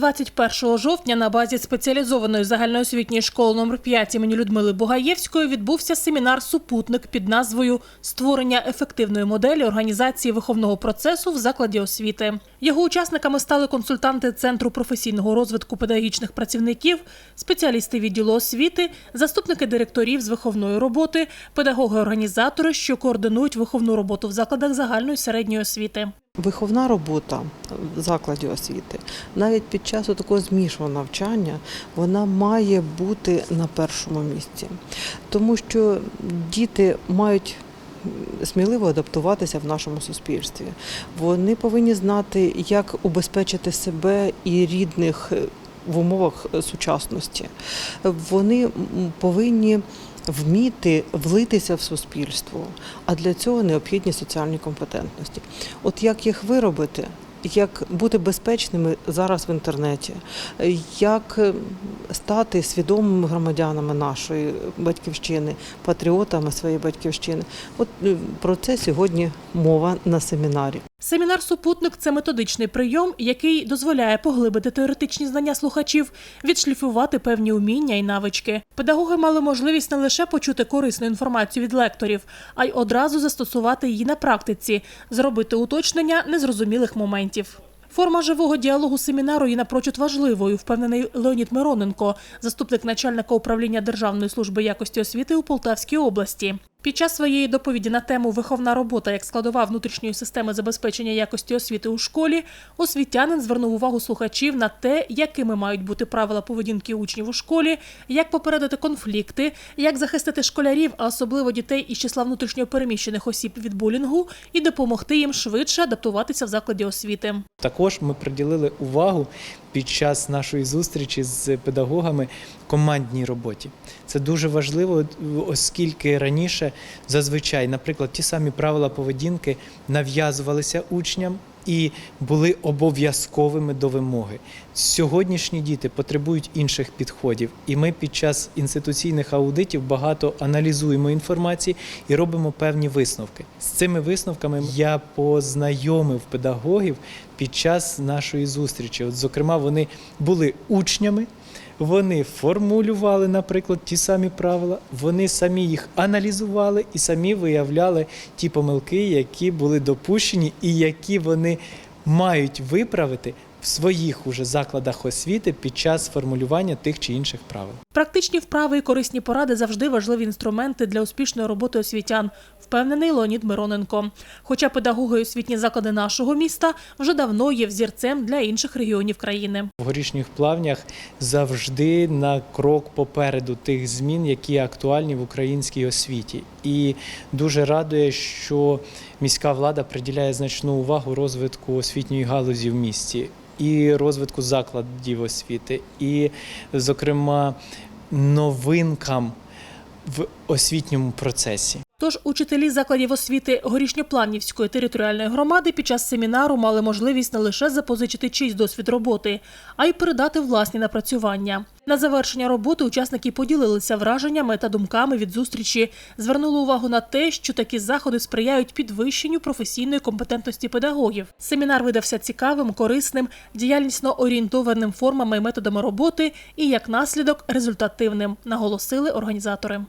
21 жовтня на базі спеціалізованої загальноосвітньої школи номер 5 імені Людмили Бугаєвської відбувся семінар Супутник під назвою Створення ефективної моделі організації виховного процесу в закладі освіти. Його учасниками стали консультанти Центру професійного розвитку педагогічних працівників, спеціалісти відділу освіти, заступники директорів з виховної роботи, педагоги-організатори, що координують виховну роботу в закладах загальної середньої освіти. Виховна робота в закладі освіти, навіть під час такого змішаного навчання, вона має бути на першому місці, тому що діти мають сміливо адаптуватися в нашому суспільстві. Вони повинні знати, як убезпечити себе і рідних в умовах сучасності. Вони повинні вміти влитися в суспільство, а для цього необхідні соціальні компетентності. От як їх виробити? Як бути безпечними зараз в інтернеті, як е, стати свідомими громадянами нашої батьківщини, патріотами своєї батьківщини? От е, про це сьогодні мова на семінарі. Семінар Супутник це методичний прийом, який дозволяє поглибити теоретичні знання слухачів, відшліфувати певні уміння і навички. Педагоги мали можливість не лише почути корисну інформацію від лекторів, а й одразу застосувати її на практиці, зробити уточнення незрозумілих моментів. Форма живого діалогу семінару є напрочуд важливою, впевнений Леонід Мироненко, заступник начальника управління Державної служби якості освіти у Полтавській області. Під час своєї доповіді на тему виховна робота як складова внутрішньої системи забезпечення якості освіти у школі, освітянин звернув увагу слухачів на те, якими мають бути правила поведінки учнів у школі, як попередити конфлікти, як захистити школярів, а особливо дітей із числа внутрішньо переміщених осіб від булінгу, і допомогти їм швидше адаптуватися в закладі освіти. Також ми приділили увагу під час нашої зустрічі з педагогами командній роботі. Це дуже важливо, оскільки зазвичай, наприклад, ті самі правила поведінки нав'язувалися учням. І були обов'язковими до вимоги. Сьогоднішні діти потребують інших підходів, і ми під час інституційних аудитів багато аналізуємо інформації і робимо певні висновки. З цими висновками я познайомив педагогів під час нашої зустрічі. От, зокрема, вони були учнями. Вони формулювали, наприклад, ті самі правила, вони самі їх аналізували і самі виявляли ті помилки, які були допущені, і які вони мають виправити в своїх уже закладах освіти під час формулювання тих чи інших правил. Практичні вправи і корисні поради завжди важливі інструменти для успішної роботи освітян, впевнений Леонід Мироненко. Хоча педагоги і освітні заклади нашого міста вже давно є взірцем для інших регіонів країни. В горішніх плавнях завжди на крок попереду тих змін, які актуальні в українській освіті. І дуже радує, що міська влада приділяє значну увагу розвитку освітньої галузі в місті. І розвитку закладів освіти, і, зокрема, новинкам в освітньому процесі. Тож учителі закладів освіти Горішньопланівської територіальної громади під час семінару мали можливість не лише запозичити чийсь досвід роботи, а й передати власні напрацювання. На завершення роботи учасники поділилися враженнями та думками від зустрічі, звернули увагу на те, що такі заходи сприяють підвищенню професійної компетентності педагогів. Семінар видався цікавим, корисним, діяльнісно орієнтованим формами і методами роботи і як наслідок результативним, наголосили організатори.